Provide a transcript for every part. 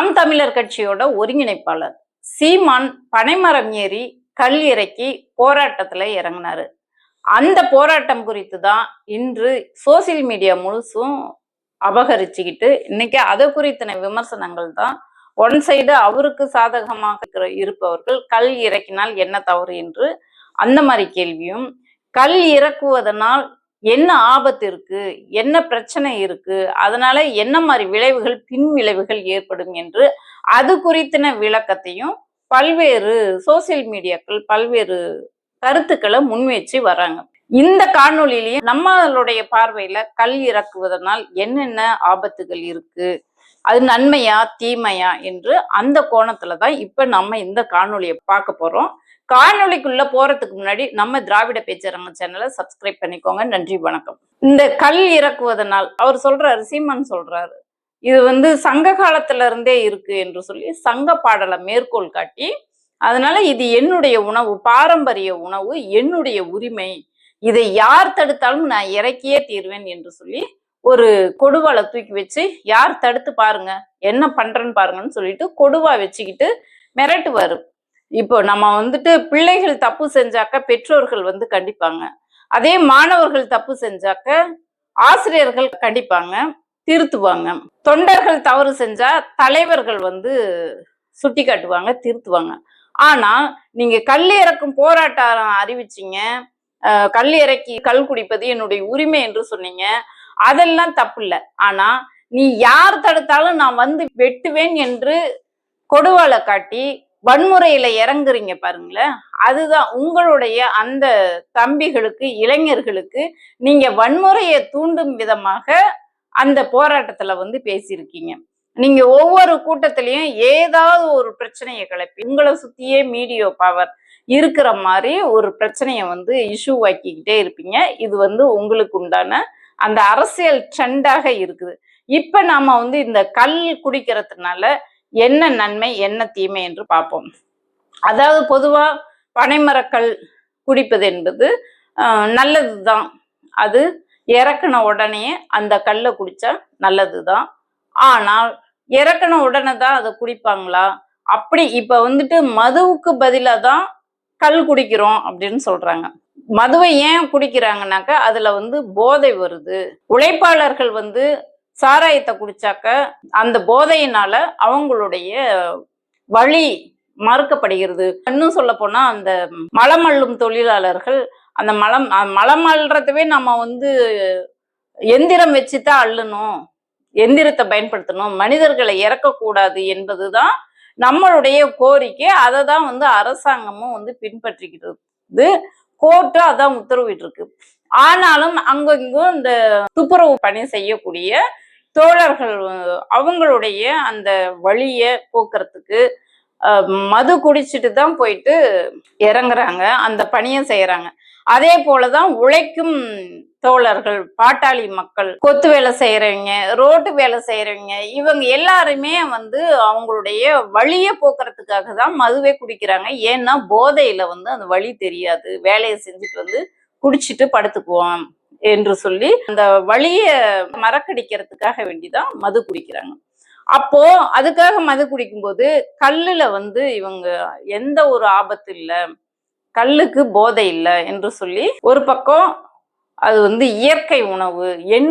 நாம் தமிழர் கட்சியோட ஒருங்கிணைப்பாளர். சீமான் பனைமரம் ஏறி கல் இறக்கி போராட்டத்துல இறங்கினாரு. அந்த போராட்டம் குறித்து தான் இன்று சோசியல் மீடியா முழுசும் அபகரிச்சுக்கிட்டு இன்னைக்கு அதை குறித்தன விமர்சனங்கள் தான் ஒன் சைடு அவருக்கு சாதகமாக இருக்கிற- இருப்பவர்கள் கல் இறக்கினால் என்ன தவறு என்று அந்த மாதிரி கேள்வியும் கல் இறக்குவதனால் என்ன ஆபத்து இருக்கு? என்ன பிரச்சனை இருக்கு? அதனால என்ன மாதிரி விளைவுகள் பின் விளைவுகள் ஏற்படும் என்று அது குறித்தின விளக்கத்தையும் பல்வேறு சோசியல் மீடியாக்கள் பல்வேறு கருத்துக்களை முன்வச்சு வராங்க இந்த காணொலியிலையும் நம்மளுடைய பார்வையில கல் இறக்குவதனால் என்னென்ன ஆபத்துகள் இருக்கு? அது நன்மையா தீமையா என்று அந்த கோணத்துல தான் இப்ப நம்ம இந்த காணொலியை பார்க்க போறோம். காணொளிக்குள்ள போறதுக்கு முன்னாடி நம்ம திராவிட பேச்சரங்க சேனலை சப்ஸ்கிரைப் பண்ணிக்கோங்க. நன்றி வணக்கம். இந்த கல் இறக்குவதனால் அவர் சொல்றாரு சீமான் சொல்றாரு இது வந்து சங்க காலத்துல இருந்தே இருக்கு என்று சொல்லி சங்க பாடலை மேற்கோள் காட்டி அதனால இது என்னுடைய உணவு பாரம்பரிய உணவு என்னுடைய உரிமை இதை யார் தடுத்தாலும் நான் இறக்கியே தீர்வேன் என்று சொல்லி ஒரு கொடுவால தூக்கி வச்சு யார் தடுத்து பாருங்க என்ன பண்றேன்னு பாருங்கன்னு சொல்லிட்டு கொடுவா வச்சுக்கிட்டு மிரட்டுவாரு. இப்போ நம்ம வந்துட்டு பிள்ளைகள் தப்பு செஞ்சாக்க பெற்றோர்கள் வந்து கண்டிப்பாங்க. அதே மாணவர்கள் தப்பு செஞ்சாக்க ஆசிரியர்கள் கண்டிப்பாங்க திருத்துவாங்க. தொண்டர்கள் தவறு செஞ்சா தலைவர்கள் வந்து சுட்டி காட்டுவாங்க திருத்துவாங்க. ஆனா நீங்க கல் இறக்கும் போராட்டம் அறிவிச்சீங்க. கல் இறக்கி கல் குடிப்பது என்னுடைய உரிமை என்று சொன்னீங்க. அதெல்லாம் தப்பு இல்லை ஆனா நீ யார் தடுத்தாலும் நான் வந்து வெட்டுவேன் என்று கொடுவாளை காட்டி வன்முறையில இறங்குறீங்க பாருங்களேன். அதுதான் உங்களுடைய அந்த தம்பிகளுக்கு இளைஞர்களுக்கு நீங்க வன்முறையை தூண்டும் விதமாக அந்த போராட்டத்துல வந்து பேசியிருக்கீங்க. நீங்க ஒவ்வொரு கூட்டத்திலையும் ஏதாவது ஒரு பிரச்சனையை கிளப்பி உங்களை சுத்தியே மீடியோ பவர் இருக்கிற மாதிரி ஒரு பிரச்சனையை வந்து இஷ்யூ ஆக்கிக்கிட்டே இருப்பீங்க. இது வந்து உங்களுக்கு உண்டான அந்த அரசியல் ட்ரெண்டாக இருக்குது. இப்ப நாம வந்து இந்த கல் குடிக்கிறதுனால என்ன நன்மை என்ன தீமை என்று பார்ப்போம். அதாவது பொதுவா பனைமரக்கல் குடிப்பது என்பது நல்லதுதான். அது இறக்குன உடனே அந்த கல்லை குடிச்சா நல்லதுதான். ஆனால் இறக்குன உடனே தான் அதை குடிப்பாங்களா? அப்படி இப்ப வந்துட்டு மதுவுக்கு பதிலாக தான் கல் குடிக்கிறோம் அப்படின்னு சொல்றாங்க. மதுவை ஏன் குடிக்கிறாங்கனாக்கா அதுல வந்து போதை வருது. உழைப்பாளர்கள் வந்து சாராயத்தை குடிச்சாக்க அந்த போதையினால அவங்களுடைய வழி மறுக்கப்படுகிறது. இன்னும் சொல்ல போனா அந்த மலம் அள்ளும் தொழிலாளர்கள் அந்த மலம் மலம் அள்ளுறதுவே நம்ம வந்து எந்திரம் வச்சுதான் அள்ளணும் எந்திரத்தை பயன்படுத்தணும். மனிதர்களை இறக்கக்கூடாது என்பதுதான் நம்மளுடைய கோரிக்கை. அதை தான் வந்து அரசாங்கமும் வந்து பின்பற்றிக்கிறது கோர்ட்டு அதான் உத்தரவிட்டு இருக்கு ஆனாலும் அங்கங்கும் இந்த துப்புரவு பணி செய்யக்கூடிய தோழர்கள் அவங்களுடைய அந்த வழியை போக்குறதுக்கு மது குடிச்சிட்டு தான் போயிட்டு இறங்குறாங்க. அந்த பணியை செய்யறாங்க. அதே போலதான் உழைக்கும் தோழர்கள் பாட்டாளி மக்கள் கொத்து வேலை செய்யறவங்க ரோட்டு வேலை செய்யறவங்க இவங்க எல்லாருமே வந்து அவங்களுடைய வழியை போக்குறதுக்காக தான் மதுவே குடிக்கிறாங்க. ஏன்னா போதையில வந்து அந்த வழி தெரியாது. வேலையை செஞ்சுட்டு வந்து குடிச்சிட்டு படுத்துக்குவோம் என்று சொல்லி அந்த வழியை மறக்கடிக்கிறதுக்காக வேண்டிதான் மது குடிக்கிறாங்க. அப்போ அதுக்காக மது குடிக்கும்போது கல்லுல வந்து இவங்க எந்த ஒரு ஆபத்து இல்லை கல்லுக்கு போதை இல்லை என்று சொல்லி ஒரு பக்கம் அது வந்து இயற்கை உணவு என்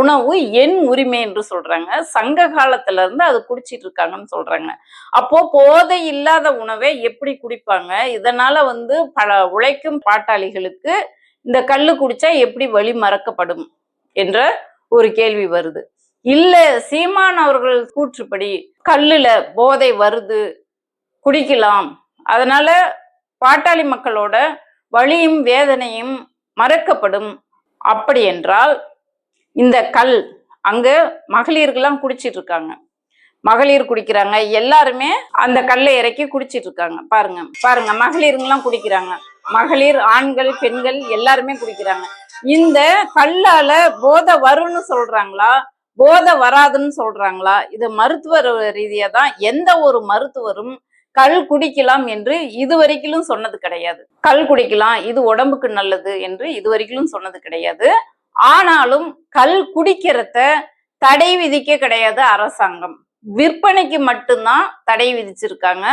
உணவு என் உரிமை என்று சொல்றாங்க. சங்க காலத்துல இருந்து அது குடிச்சிட்டு இருக்காங்கன்னு சொல்றாங்க. அப்போ போதை இல்லாத உணவை எப்படி குடிப்பாங்க? இதனால வந்து பல உழைக்கும் பாட்டாளிகளுக்கு இந்த கல்லு குடிச்சா எப்படி வழி மறக்கப்படும்? என்ற ஒரு கேள்வி வருது. இல்ல சீமான் அவர்கள் கூற்றுப்படி கல்லுல போதை வருது குடிக்கலாம். அதனால பாட்டாளி மக்களோட வலியும் வேதனையும் மறக்கப்படும். அப்படி என்றால் இந்த கல் அங்க மகளிர்கள்லாம் குடிச்சிட்டு இருக்காங்க மகளிர் குடிக்கிறாங்க. எல்லாருமே அந்த கல்லை இறக்கி குடிச்சிட்டு இருக்காங்க பாருங்க பாருங்க மகளிருங்கெல்லாம் குடிக்கிறாங்க. மகளிர் ஆண்கள் பெண்கள் எல்லாருமே குடிக்கிறாங்க. இந்த கல்லால போதை வரும்னு சொல்றாங்களா? போதை வராதுன்னு சொல்றாங்களா? இது மருத்துவ ரீதியா தான் எந்த ஒரு மருத்துவரும் கல் குடிக்கலாம் என்று இதுவரைக்கும் சொன்னது கிடையாது. கல் குடிக்கலாம் இது உடம்புக்கு நல்லது என்று இதுவரைக்கும் சொன்னது கிடையாது. ஆனாலும் கல் குடிக்கிறத தடை விதிக்க கிடையாது அரசாங்கம். விற்பனைக்கு மட்டும்தான் தடை விதிச்சிருக்காங்க.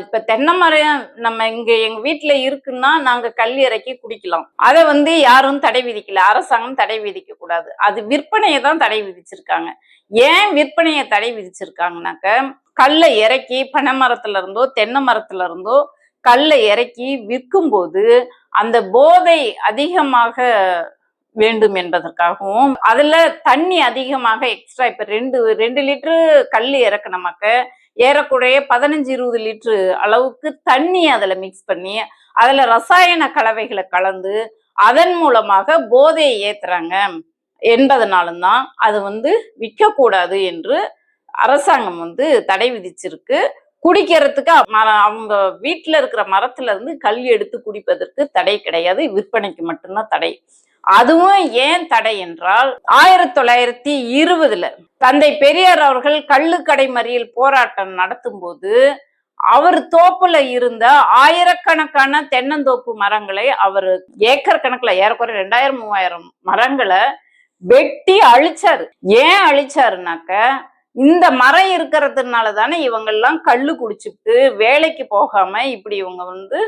இப்ப தென்னை மரம் நம்ம இங்க எங்க வீட்டுல இருக்குன்னா நாங்க கல் இறக்கி குடிக்கலாம். அதை வந்து யாரும் தடை விதிக்கல. அரசாங்கம் தடை விதிக்க கூடாது. அது விற்பனையை தான் தடை விதிச்சிருக்காங்க. ஏன் விற்பனையை தடை விதிச்சிருக்காங்கனாக்க கல்லை இறக்கி பனை மரத்துல இருந்தோ தென்னை மரத்துல இருந்தோ கல்லை இறக்கி விற்கும் போது அந்த போதை அதிகமாக வேண்டும் என்பதற்காகவும் அதுல தண்ணி அதிகமாக எக்ஸ்ட்ரா இப்ப ரெண்டு ரெண்டு லிட்டரு கல் இறக்குனமாக்க ஏறக்குறைய பதினஞ்சு இருபது லிட்டரு அளவுக்கு தண்ணி அதில் மிக்ஸ் பண்ணி அதில் ரசாயன கலவைகளை கலந்து அதன் மூலமாக போதையை ஏத்துறாங்க என்பதனாலும் தான் அது வந்து விற்கக்கூடாது என்று அரசாங்கம் வந்து தடை விதிச்சிருக்கு. குடிக்கிறதுக்கு மர- அவங்க வீட்டில் இருக்கிற மரத்துல இருந்து கல் எடுத்து குடிப்பதற்கு தடை கிடையாது. விற்பனைக்கு மட்டும்தான் தடை. அதுவும் ஏன் தடை என்றால் ஆயிரத்தி தொள்ளாயிரத்தி இருபதுல தந்தை பெரியார் அவர்கள் கள்ளுக்கடை மறியல் போராட்டம் நடத்தும் போது அவர் தோப்புல இருந்த ஆயிரக்கணக்கான தென்னந்தோப்பு மரங்களை அவர் ஏக்கர் கணக்குல ஏறக்குறைய ரெண்டாயிரம் மூவாயிரம் மரங்களை வெட்டி அழிச்சாரு. ஏன் அழிச்சாருனாக்க இந்த மரம் இருக்கிறதுனால தானே இவங்கெல்லாம் கல்லு குடிச்சிட்டு வேலைக்கு போகாம இப்படி இவங்க வந்து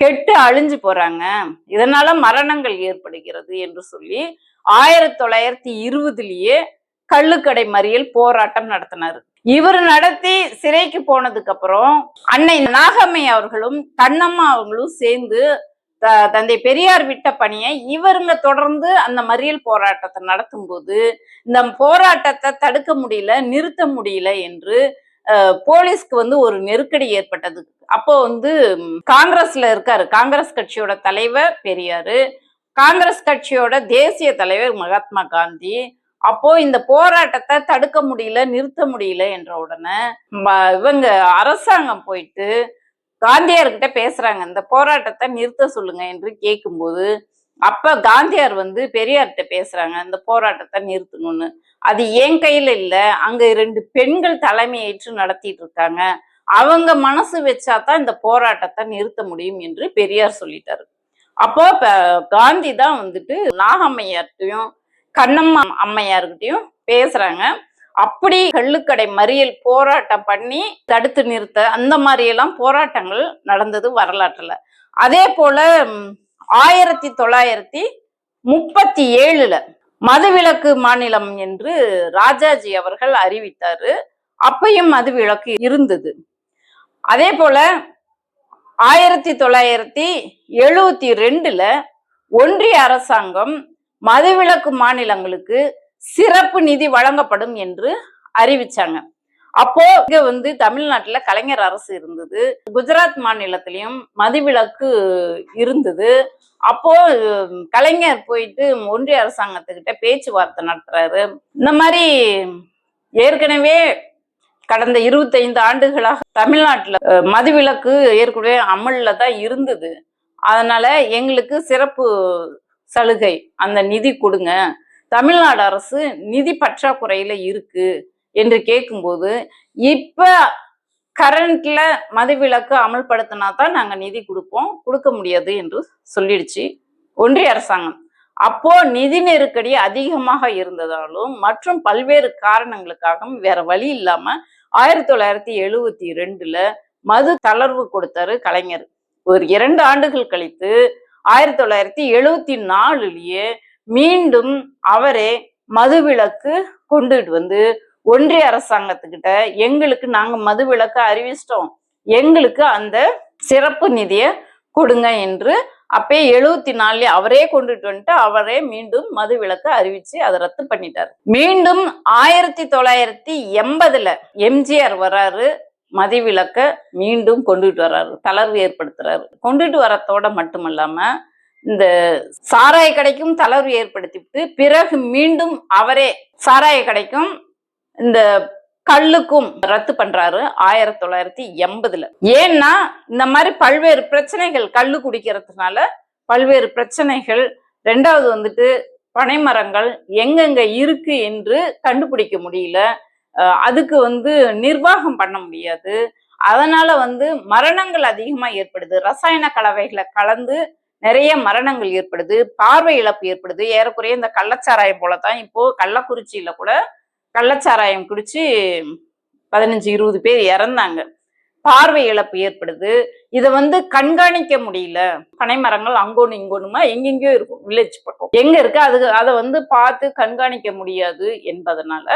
கெட்டு அழிஞ்சு போறாங்க. இதனால மரணங்கள் ஏற்படுகிறது என்று சொல்லி ஆயிரத்தி தொள்ளாயிரத்தி இருபதுலயே கள்ளுக்கடை மறியல் போராட்டம் நடத்தினாரு. இவர் நடத்தி சிறைக்கு போனதுக்கு அப்புறம் அன்னை நாகம்மை அவர்களும் கண்ணம்மா அவர்களும் சேர்ந்து த- தந்தை பெரியார் விட்ட பணியை இவருங்க தொடர்ந்து அந்த மறியல் போராட்டத்தை நடத்தும் போது இந்த போராட்டத்தை தடுக்க முடியல நிறுத்த முடியல என்று போலீஸ்க்கு வந்து ஒரு நெருக்கடி ஏற்பட்டது. அப்போ வந்து காங்கிரஸ்ல இருக்காரு. காங்கிரஸ் கட்சியோட தலைவர் பெரியாரு காங்கிரஸ் கட்சியோட தேசிய தலைவர் மகாத்மா காந்தி. அப்போ இந்த போராட்டத்தை தடுக்க முடியல நிறுத்த முடியல என்ற உடனே இவங்க அரசாங்கம் போயிட்டு காந்தியார்கிட்ட பேசுறாங்க இந்த போராட்டத்தை நிறுத்த சொல்லுங்க என்று கேட்கும்போது அப்ப காந்தியார் வந்து பெரியார்கிட்ட பேசுறாங்க இந்த போராட்டத்தை நிறுத்தணும்னு. அது என் கையில இல்ல. அங்க ரெண்டு பெண்கள் தலைமையேற்று நடத்திட்டு இருக்காங்க. அவங்க மனசு வச்சாதான் இந்த போராட்டத்தை நிறுத்த முடியும் என்று பெரியார் சொல்லிட்டாரு. அப்போ காந்தி தான் வந்துட்டு நாகம்மையார்கிட்டையும் கண்ணம்மா அம்மையார்கிட்டையும் பேசுறாங்க. அப்படி கள்ளுக்கடை மறியல் போராட்டம் பண்ணி தடுத்து நிறுத்த அந்த மாதிரி எல்லாம் போராட்டங்கள் நடந்தது வரலாற்றுல. அதே போல ஆயிரத்தி தொள்ளாயிரத்தி முப்பத்தி ஏழுல மதுவிலக்கு மாநிலம் என்று ராஜாஜி அவர்கள் அறிவித்தாரு. அப்பையும் மதுவிலக்கு இருந்தது. அதே போல ஆயிரத்தி தொள்ளாயிரத்தி எழுவத்தி ரெண்டுல ஒன்றிய அரசாங்கம் மதுவிலக்கு மாநிலங்களுக்கு சிறப்பு நிதி வழங்கப்படும் என்று அறிவிச்சாங்க. அப்போ இங்க வந்து தமிழ்நாட்டுல கலைஞர் அரசு இருந்தது. குஜராத் மாநிலத்திலயும் மதுவிலக்கு இருந்தது. அப்போ கலைஞர் போயிட்டு ஒன்றிய அரசாங்கத்துக்கிட்ட பேச்சுவார்த்தை நடத்துறாரு. இந்த மாதிரி ஏற்கனவே கடந்த இருபத்தைந்து ஆண்டுகளாக தமிழ்நாட்டுல மதுவிலக்கு ஏற்கனவே அமல்ல தான் இருந்தது. அதனால எங்களுக்கு சிறப்பு சலுகை அந்த நிதி கொடுங்க. தமிழ்நாடு அரசு நிதி பற்றாக்குறையில இருக்கு. என்று கேட்கும்போது இப்ப கரண்ட்ல மதுவிலக்கு அமல்படுத்தினா தான் நாங்க நிதி கொடுப்போம் கொடுக்க முடியாது என்று சொல்லிடுச்சு ஒன்றிய அரசாங்கம். அப்போ நிதி நெருக்கடி அதிகமாக இருந்ததாலும் மற்றும் பல்வேறு காரணங்களுக்காகவும் வேற வழி இல்லாம ஆயிரத்தி தொள்ளாயிரத்தி எழுவத்தி ரெண்டுல மது தளர்வு கொடுத்தாரு கலைஞர். ஒரு இரண்டு ஆண்டுகள் கழித்து ஆயிரத்தி தொள்ளாயிரத்தி எழுவத்தி நாலுலயே மீண்டும் அவரே மதுவிலக்கு கொண்டுட்டு வந்து ஒன்றிய அரசாங்கத்துக்கிட்ட எங்களுக்கு நாங்க மதுவிலக்கு அறிவிச்சிட்டோம். எங்களுக்கு அந்த சிறப்பு நிதியை கொடுங்க என்று அப்பே எழுபத்தி நாலுல அவரே கொண்டுட்டு வந்துட்டு அவரே மீண்டும் மது மதுவிலக்கு அறிவிச்சு அதை ரத்து பண்ணிட்டாரு. மீண்டும் ஆயிரத்தி தொள்ளாயிரத்தி எண்பதுல எம்ஜிஆர் வராரு மதுவிலக்க மீண்டும் கொண்டுட்டு வர்றாரு தளர்வு ஏற்படுத்துறாரு. கொண்டுட்டு வரத்தோட மட்டுமல்லாம இந்த சாராய கடைக்கும் தளர்வு ஏற்படுத்திவிட்டு பிறகு மீண்டும் அவரே சாராய கடைக்கும் இந்த கல்லுக்கும் ரத்து பண்றாரு ஆயிரத்தி தொள்ளாயிரத்தி எண்பதுல. ஏன்னா இந்த மாதிரி பல்வேறு பிரச்சனைகள் கல்லு குடிக்கிறதுனால பல்வேறு பிரச்சனைகள் ரெண்டாவது வந்துட்டு பனைமரங்கள் எங்கெங்க இருக்கு என்று கண்டுபிடிக்க முடியல. அதுக்கு வந்து நிர்வாகம் பண்ண முடியாது. அதனால வந்து மரணங்கள் அதிகமா ஏற்படுது. ரசாயன கலவைகளை கலந்து நிறைய மரணங்கள் ஏற்படுது. பார்வை இழப்பு ஏற்படுது. ஏறக்குறைய இந்த கள்ளச்சாராயம் போலதான் இப்போ கள்ளக்குறிச்சியில கூட கள்ளச்சாராயம் குடிச்சு பதினஞ்சு இருபது பேர் இறந்தாங்க. பார்வை இழப்பு ஏற்படுது. இதை வந்து கண்காணிக்க முடியல. பனைமரங்கள் அங்கொன்னு இங்கோனுமா எங்கெங்கயோ இருக்கும் வில்லேஜ் பக்கம். எங்க இருக்கு? அது அதை வந்து பார்த்து கண்காணிக்க முடியாது என்பதனால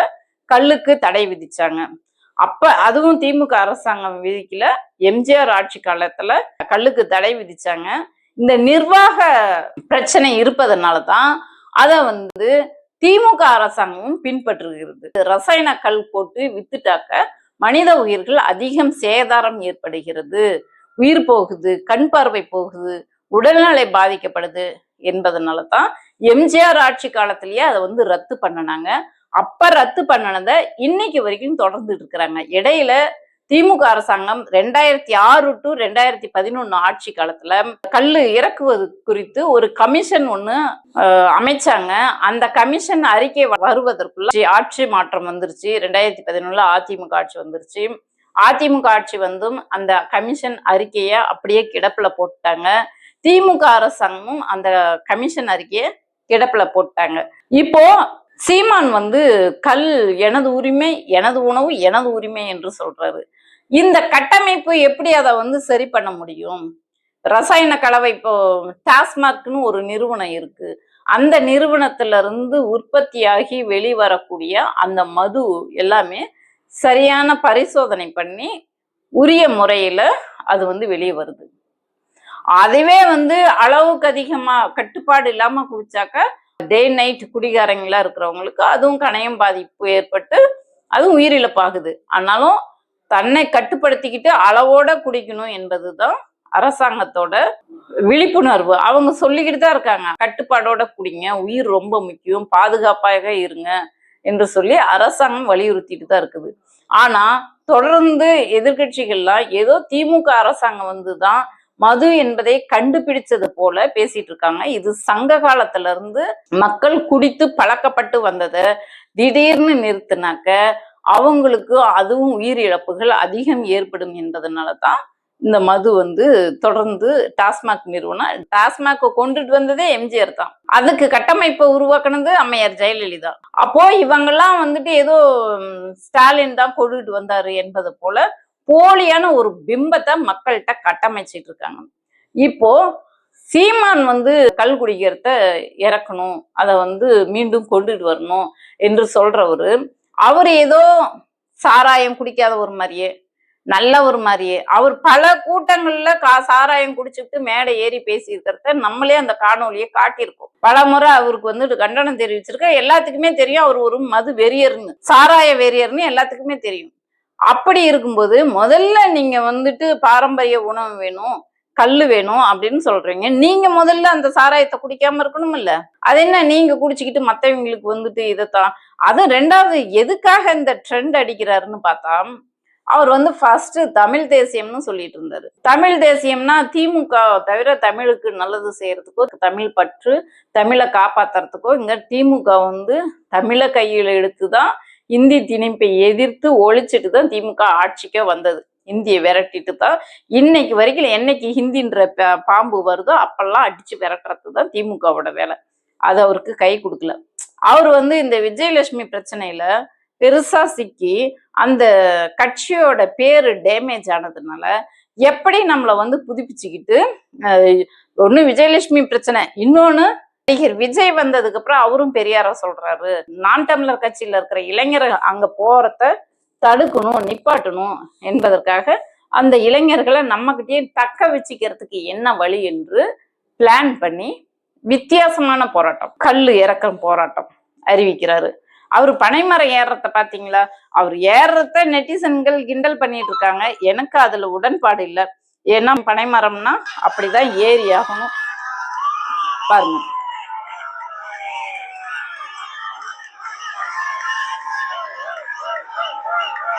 கல்லுக்கு தடை விதிச்சாங்க. அப்ப அதுவும் திமுக அரசாங்கம் விதிக்கல. எம்ஜிஆர் ஆட்சி காலத்துல கல்லுக்கு தடை விதிச்சாங்க. இந்த நிர்வாக பிரச்சனை இருப்பதனால தான் அதை வந்து திமுக அரசாங்கமும் பின்பற்றுகிறது. ரசாயன கல் போட்டு வித்துட்டாக்க மனித உயிர்கள் அதிகம் சேதாரம் ஏற்படுகிறது. உயிர் போகுது கண் பார்வை போகுது உடல்நிலை பாதிக்கப்படுது என்பதனால தான் எம்ஜிஆர் ஆட்சி காலத்திலேயே அதை வந்து ரத்து பண்ணினாங்க. அப்ப ரத்து பண்ணனதை இன்னைக்கு வரைக்கும் தொடர்ந்துட்டு இருக்கிறாங்க. இடையில திமுக அரசாங்கம் ரெண்டாயிரத்தி ஆறு டு ரெண்டாயிரத்தி பதினொன்னு ஆட்சி காலத்துல கல் இறக்குவது குறித்து ஒரு கமிஷன் ஒண்ணு அமைச்சாங்க. அந்த கமிஷன் அறிக்கை வருவதற்குள்ள ஆட்சி- ஆட்சி மாற்றம் வந்துருச்சு. ரெண்டாயிரத்தி பதினொன்னுல அதிமுக ஆட்சி வந்துருச்சு. அதிமுக ஆட்சி வந்தும் அந்த கமிஷன் அறிக்கையை அப்படியே கிடப்புல போட்டாங்க. திமுக அரசாங்கமும் அந்த கமிஷன் அறிக்கையை கிடப்புல போட்டாங்க. இப்போ சீமான் வந்து கல் எனது உரிமை எனது உணவு எனது உரிமை என்று சொல்றாரு. இந்த கட்டமைப்பு எப்படி அதை வந்து சரி பண்ண முடியும்? ரசாயன கலவை இப்போ டாஸ்மாக்னு ஒரு நிறுவனம் இருக்கு. அந்த நிறுவனத்திலிருந்து உற்பத்தியாகி வெளிவரக்கூடிய அந்த மது எல்லாமே சரியான பரிசோதனை பண்ணி உரிய முறையில அது வந்து வெளியே வருது. அதுவே வந்து அளவுக்கு அதிகமா கட்டுப்பாடு இல்லாம குடிச்சாக்க டே நைட் குடிகாரங்களா இருக்கிறவங்களுக்கு அதுவும் கணையம் பாதிப்பு ஏற்பட்டு அதுவும் உயிரிழப்பாகுது ஆனாலும் தன்னை கட்டுப்படுத்திக்கிட்டு அளவோட குடிக்கணும் என்பதுதான் அரசாங்கத்தோட விழிப்புணர்வு. அவங்க சொல்லிக்கிட்டு தான் இருக்காங்க. கட்டுப்பாடோட குடிங்க. உயிர் ரொம்ப முக்கியம். பாதுகாப்பாக இருங்க என்று சொல்லி அரசாங்கம் வலியுறுத்திட்டு தான் இருக்குது. ஆனா தொடர்ந்து எதிர்க்கட்சிகள்லாம் ஏதோ திமுக அரசாங்கம் வந்துதான் மது என்பதை கண்டுபிடிச்சது போல பேசிட்டு இருக்காங்க. இது சங்க காலத்துல இருந்து மக்கள் குடித்து பழக்கப்பட்டு வந்ததை. திடீர்னு நிறுத்தினாக்க அவங்களுக்கு அதுவும் உயிரிழப்புகள் அதிகம் ஏற்படும் என்பதனால தான் இந்த மது வந்து தொடர்ந்து டாஸ்மாக் நிறுவனம் டாஸ்மாக் கொண்டுட்டு வந்ததே எம்ஜிஆர் தான். அதுக்கு கட்டமைப்பை உருவாக்குனது அம்மையார் ஜெயலலிதா. அப்போ இவங்கெல்லாம் வந்துட்டு ஏதோ ஸ்டாலின் தான் கொண்டுட்டு வந்தாரு என்பது போல போலியான ஒரு பிம்பத்தை மக்கள்கிட்ட கட்டமைச்சிட்டு இருக்காங்க இப்போ சீமான் வந்து கல் குடிக்கிறத இறக்கணும் அதை வந்து மீண்டும் கொண்டுட்டு வரணும் என்று சொல்றவரு அவர் ஏதோ சாராயம் குடிக்காத ஒரு மாதிரியே நல்ல ஒரு மாதிரியே அவர் பல கூட்டங்கள்ல கா சாராயம் குடிச்சுட்டு மேடை ஏறி பேசியிருக்கிறத நம்மளே அந்த காணொலியை காட்டியிருக்கோம். பல முறை அவருக்கு வந்து கண்டனம் தெரிவிச்சிருக்க எல்லாத்துக்குமே தெரியும் அவர் ஒரு மது வெறியர்னு சாராய வெறியர்னு எல்லாத்துக்குமே தெரியும். அப்படி இருக்கும்போது முதல்ல நீங்க வந்துட்டு பாரம்பரிய உணவு வேணும் கல் வேணும் அப்படின்னு சொல்றீங்க. நீங்க முதல்ல அந்த சாராயத்தை குடிக்காம இருக்கணும் இல்ல? அது என்ன நீங்க குடிச்சுக்கிட்டு மத்தவங்களுக்கு வந்துட்டு இதைத்தான் அது ரெண்டாவது எதுக்காக இந்த ட்ரெண்ட் அடிக்கிறாருன்னு பார்த்தா அவர் வந்து ஃபர்ஸ்ட் தமிழ் தேசியம்னு சொல்லிட்டு இருந்தாரு. தமிழ் தேசியம்னா திமுக தவிர தமிழுக்கு நல்லது செய்யறதுக்கோ தமிழ் பற்று தமிழை காப்பாத்துறதுக்கோ இங்க திமுக வந்து தமிழை கையில் எடுத்துதான் இந்தி திணிப்பை எதிர்த்து ஒழிச்சிட்டு தான் திமுக ஆட்சிக்கே வந்தது. இந்தியை விரட்டிட்டு தான் இன்னைக்கு வரைக்கும் என்னைக்கு ஹிந்தின்ற பாம்பு வருதோ அப்பெல்லாம் அடிச்சு விரட்டுறது தான் திமுகவோட வேலை. அது அவருக்கு கை கொடுக்கல. அவர் வந்து இந்த விஜயலட்சுமி பிரச்சனையில பெருசா சிக்கி அந்த கட்சியோட பேரு டேமேஜ் ஆனதுனால எப்படி நம்மளை வந்து புதுப்பிச்சுக்கிட்டு ஒன்று விஜயலட்சுமி பிரச்சனை இன்னொன்னு நடிகர் விஜய் வந்ததுக்கு அப்புறம் அவரும் பெரியார சொல்றாரு. நான் தமிழர் கட்சியில இருக்கிற இளைஞர் அங்க போறத தடுக்கணும் நிப்பாட்டணும் என்பதற்காக அந்த இளைஞர்களை நம்மகிட்டயே தக்க வச்சுக்கிறதுக்கு என்ன வழி என்று பிளான் பண்ணி வித்தியாசமான போராட்டம் கல் இறக்கம் போராட்டம் அறிவிக்கிறாரு. அவர் பனைமரம் ஏறுறத பாத்தீங்களா? அவர் ஏறுறத நெட்டிசன்கள் கிண்டல் பண்ணிட்டு இருக்காங்க. எனக்கு அதுல உடன்பாடு இல்லை. ஏன்னா பனைமரம்னா அப்படிதான் ஏறி ஆகணும். பாருங்க.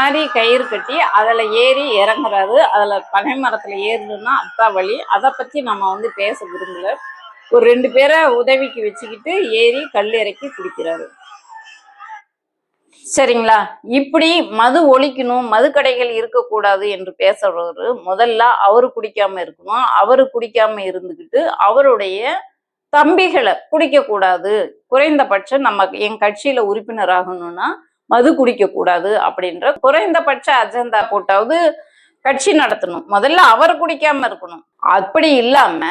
மாதிரி கயிறு கட்டி அதுல ஏறி இறங்குறாரு. அதுல பனை மரத்துல ஏறணும்னா அதான் வழி. அதை பத்தி நம்ம வந்து பேச விரும்பல. ஒரு ரெண்டு பேரை உதவிக்கு வச்சுக்கிட்டு ஏறி கல் இறக்கி குடிக்கிறாரு சரிங்களா? இப்படி மது ஒழிக்கணும் மது கடைகள் இருக்கக்கூடாது என்று பேசுறவரு முதல்ல அவரு குடிக்காம இருக்கணும். அவரு குடிக்காம இருந்துக்கிட்டு அவருடைய தம்பிகளை குடிக்க கூடாது குறைந்தபட்சம் நம்ம என் கட்சியில உறுப்பினர் ஆகணும்னா மது குடிக்கக்கூடாது அப்படின்ற குறைந்தபட்ச அஜெண்டா போட்டாவது கட்சி நடத்தணும். முதல்ல அவர் குடிக்காம இருக்கணும். அப்படி இல்லாம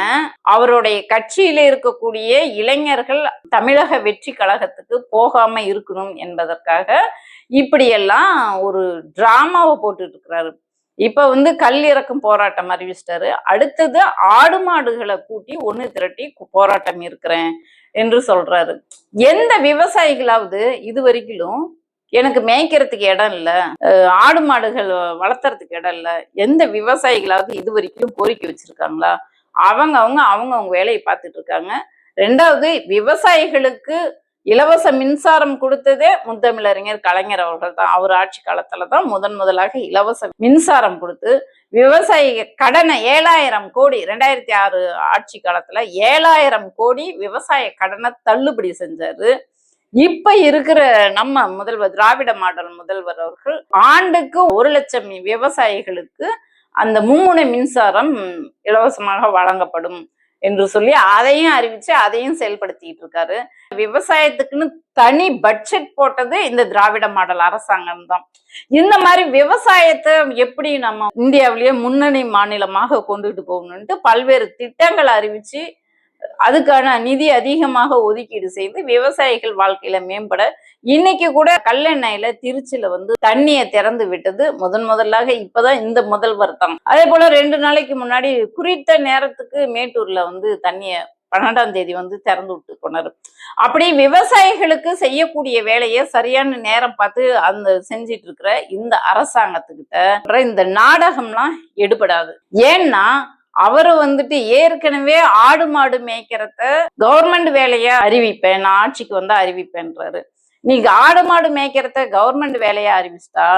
அவருடைய கட்சியில இருக்கக்கூடிய இளைஞர்கள் தமிழக வெற்றி கழகத்துக்கு போகாம இருக்கணும் என்பதற்காக இப்படியெல்லாம் ஒரு டிராமாவை போட்டுட்டு இருக்கிறாரு இப்ப வந்து கல் இறக்கும் போராட்டம் அறிவிச்சிட்டாரு. அடுத்தது ஆடு மாடுகளை கூட்டி ஒண்ணு திரட்டி போராட்டம் இருக்கிறேன் என்று சொல்றாரு. எந்த விவசாயிகளாவது இது வரைக்கும் எனக்கு மேய்க்கிறதுக்கு இடம் இல்லை. ஆடு மாடுகள் வளர்த்துறதுக்கு இடம் இல்லை. எந்த விவசாயிகளாவது இது வரைக்கும் கோரிக்கை வச்சிருக்காங்களா? அவங்க அவங்க அவங்க அவங்க வேலையை பார்த்துட்டு இருக்காங்க. ரெண்டாவது விவசாயிகளுக்கு இலவச மின்சாரம் கொடுத்ததே முத்தமிழறிஞர் கலைஞர் அவர்கள் தான். அவர் ஆட்சி காலத்துல தான் முதன் முதலாக இலவச மின்சாரம் கொடுத்து விவசாய கடனை ஏழாயிரம் கோடி ரெண்டாயிரத்தி ஆறு ஆட்சி காலத்துல ஏழாயிரம் கோடி விவசாய கடனை தள்ளுபடி செஞ்சாரு. இப்ப இருக்கிற நம்ம முதல்வர் திராவிட மாடல் முதல்வர் அவர்கள் ஆண்டுக்கு ஒரு லட்சம் விவசாயிகளுக்கு அந்த மும்முனை மின்சாரம் இலவசமாக வழங்கப்படும் என்று சொல்லி அதையும் அறிவிச்சு அதையும் செயல்படுத்திட்டு இருக்காரு. விவசாயத்துக்குன்னு தனி பட்ஜெட் போட்டது இந்த திராவிட மாடல் அரசாங்கம் தான். இந்த மாதிரி விவசாயத்தை எப்படி நம்ம இந்தியாவிலேயே முன்னணி மாநிலமாக கொண்டுட்டு போகணும்ட்டு பல்வேறு திட்டங்கள் அறிவிச்சு அதுக்கான நிதி அதிகமாக ஒதுக்கீடு செய்து விவசாயிகள் வாழ்க்கையில மேம்பட இன்னைக்கு கூட கல்லெண்ணெயில திருச்சியில வந்து தண்ணியை திறந்து விட்டது முதன் முதலாக இப்பதான் இந்த முதல்வர் தான் அதே போல ரெண்டு நாளைக்கு முன்னாடி குறித்த நேரத்துக்கு மேட்டூர்ல வந்து தண்ணிய பன்னெண்டாம் தேதி வந்து திறந்து விட்டு கொண்டாரு. அப்படி விவசாயிகளுக்கு செய்யக்கூடிய வேலையை சரியான நேரம் பார்த்து அந்த செஞ்சிட்டு இருக்கிற இந்த அரசாங்கத்துக்கிட்ட இந்த நாடகம்லாம் எடுபடாது. ஏன்னா அவரு வந்துட்டு ஏற்கனவே ஆடு மாடு மேய்க்கிறத கவர்மெண்ட் வேலையை அறிவிப்பேன். நான் ஆட்சிக்கு வந்து அறிவிப்பேன்றாரு. நீங்க ஆடு மாடு மேய்க்கிறத கவர்மெண்ட் வேலையா அறிவிச்சிட்டா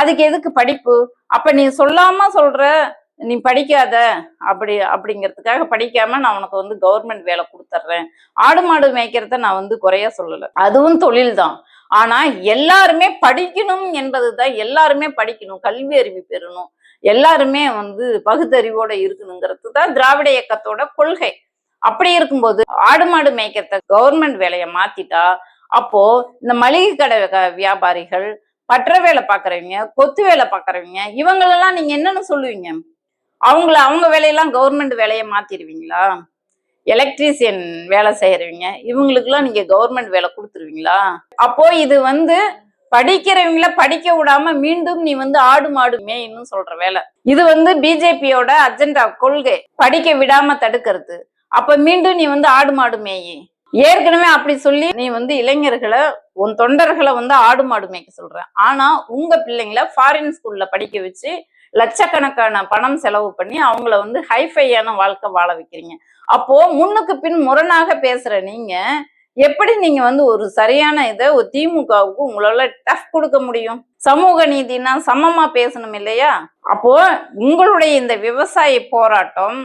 அதுக்கு எதுக்கு படிப்பு? அப்ப நீ சொல்லாம சொல்ற நீ படிக்காத. அப்படி அப்படிங்கிறதுக்காக படிக்காம நான் உனக்கு வந்து கவர்மெண்ட் வேலை கொடுத்துட்றேன். ஆடு மாடு மேய்க்கிறத நான் வந்து குறைய சொல்லலை. அதுவும் தொழில் தான் ஆனா எல்லாருமே படிக்கணும் என்பதுதான் எல்லாருமே படிக்கணும். கல்வி அறிவு பெறணும். எல்லாருமே வந்து பகுத்தறிவோட இருக்கணுங்கிறது தான் திராவிட இயக்கத்தோட கொள்கை. அப்படி இருக்கும்போது ஆடு மாடு மேய்க்கிறத கவர்மெண்ட் வேலையை மாத்திட்டா அப்போ இந்த மளிகை கடை வியாபாரிகள் பற்ற வேலை பார்க்குறவங்க கொத்து வேலை பார்க்குறவங்க இவங்களெல்லாம் நீங்க என்னன்னு சொல்லுவீங்க? அவங்கள அவங்க வேலையெல்லாம் கவர்மெண்ட் வேலையை மாத்திடுவீங்களா? எலக்ட்ரீசியன் வேலை செய்யறவங்க இவங்களுக்குலாம் நீங்க கவர்மெண்ட் வேலை கொடுத்துருவீங்களா? அப்போ இது வந்து படிக்கிறவங்கள படிக்க விடாம மீண்டும் நீ வந்து ஆடு மாடு மேயின்னு சொல்ற வேலை. இது வந்து பிஜேபியோட அஜெண்டா கொள்கை. படிக்க விடாம தடுக்கிறது. அப்ப மீண்டும் நீ வந்து ஆடு மாடு மேயி. ஏற்கனவே அப்படி சொல்லி நீ வந்து இளைஞர்களை உன் தொண்டர்களை வந்து ஆடு மாடு மேய்க்க சொல்ற. ஆனா உங்க பிள்ளைங்கள ஃபாரின் ஸ்கூல்ல படிக்க வச்சு லட்சக்கணக்கான பணம் செலவு பண்ணி அவங்கள வந்து ஹைஃபையான வாழ்க்கை வாழ வைக்கிறீங்க. அப்போ முன்னுக்கு பின் முரணாக பேசுற நீங்க எப்படி நீங்க வந்து ஒரு சரியான இதை ஒரு திமுகவுக்கு உங்களால டஃப் கொடுக்க முடியும்? சமூக நீதினா சமமா பேசணும் இல்லையா? அப்போ உங்களுடைய இந்த விவசாய போராட்டம்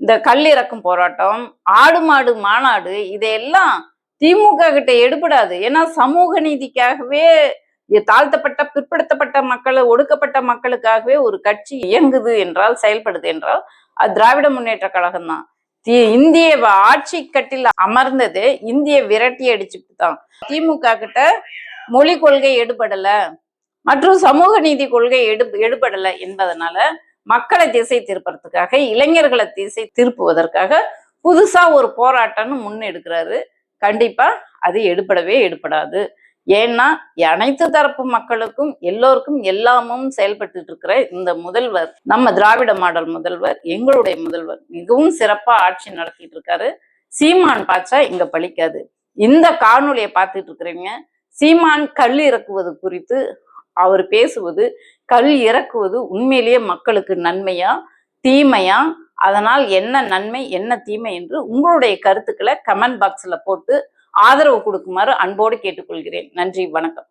இந்த கல்லிறக்கும் போராட்டம் ஆடு மாடு மாநாடு இதையெல்லாம் திமுக கிட்ட எடுபடாது. ஏன்னா சமூக நீதிக்காகவே தாழ்த்தப்பட்ட பிற்படுத்தப்பட்ட மக்களை ஒடுக்கப்பட்ட மக்களுக்காகவே ஒரு கட்சி இயங்குது என்றால் செயல்படுது என்றால் அது திராவிட முன்னேற்ற கழகம் தான் இந்திய ஆட்சி கட்டில் அமர்ந்தது. இந்திய விரட்டி அடிச்சுட்டு தான் திமுக கிட்ட மொழி கொள்கை எடுபடல. மற்றும் சமூக நீதி கொள்கை எடு எடுபடல என்பதனால மக்களை திசை திருப்பறதுக்காக இளைஞர்களை திசை திருப்புவதற்காக புதுசா ஒரு போராட்டம்னு முன்னெடுக்கிறாரு கண்டிப்பா அது எடுபடவே எடுபடாது. ஏன்னா அனைத்து தரப்பு மக்களுக்கும் எல்லோருக்கும் எல்லாமும் செயல்பட்டு இருக்கிற இந்த முதல்வர் நம்ம திராவிட மாடல் முதல்வர் எங்களுடைய முதல்வர் மிகவும் சிறப்பா ஆட்சி நடத்திட்டு இருக்காரு சீமான் பாச்சா இங்க பழிக்காது. இந்த காணொலியை பார்த்துட்டு இருக்கிறீங்க சீமான் கல் இறக்குவது குறித்து அவர் பேசுவது கல் இறக்குவது உண்மையிலேயே மக்களுக்கு நன்மையா தீமையா? அதனால் என்ன நன்மை என்ன தீமை என்று உங்களுடைய கருத்துக்களை கமெண்ட் பாக்ஸ்ல போட்டு ஆதரவு கொடுக்குமாறு அன்போடு கேட்டுக்கொள்கிறேன். நன்றி வணக்கம்.